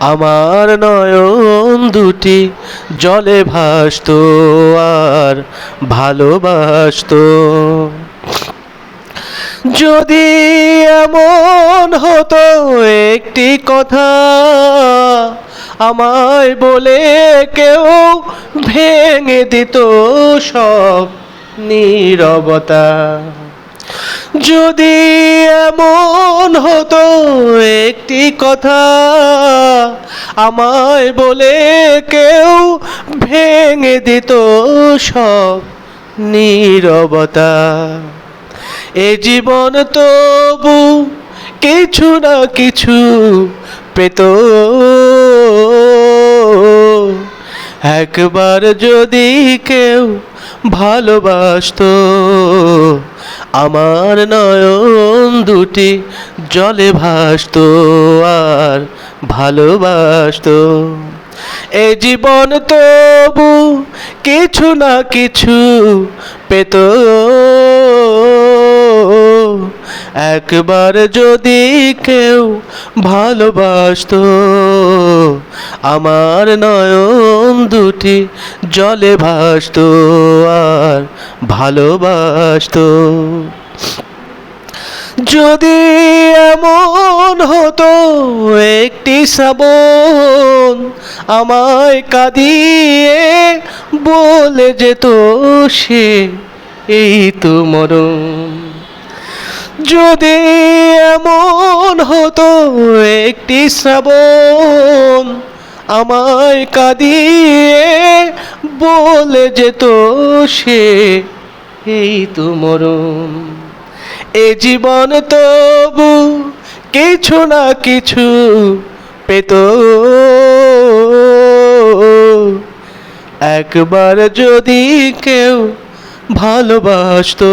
আমার নয়ন দুটি, জলে ভাসতো আর ভালোবাসতো। যদি এমন হতো একটি কথা, আমায় বলে কেউ ভেঙে দিত সব নীরবতা। যদি এমন হতো একটি কথা, আমায় বলে কেউ ভেঙে দিত সব নীরবতা। এ জীবন তবু কিছু না কিছু পেত। একবার যদি কেউ ভালোবাসতো। আমার নয়ন দুটি জলে ভাসত আর ভালোবাসত। এ জীবন তবু কিছু না কিছু পেত। একবার যদি কেউ ভালোবাসতো, আমার নয়ন দুটি জলে ভাসতো আর ভালোবাসতো। যদি এমন হতো, একটি শ্রাবণ আমায় কাঁদিয়ে বলে যেত সে, এই তো মরণ। যদি এমন হতো একটি শ্রাবণ আমায় কাঁদিয়ে বলে যেত সে, এই তো মরণ। এ জীবন তবু কিছু না কিছু পেত। একবার যদি কেউ ভালোবাসতো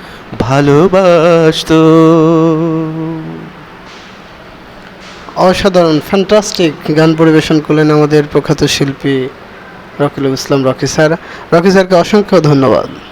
ভালোবাসতো। অসাধারণ ফ্যান্টাস্টিক গান পরিবেশন করলেন আমাদের প্রখ্যাত শিল্পী রকিলুল ইসলাম রকি স্যার। রকি স্যারকে অসংখ্য ধন্যবাদ।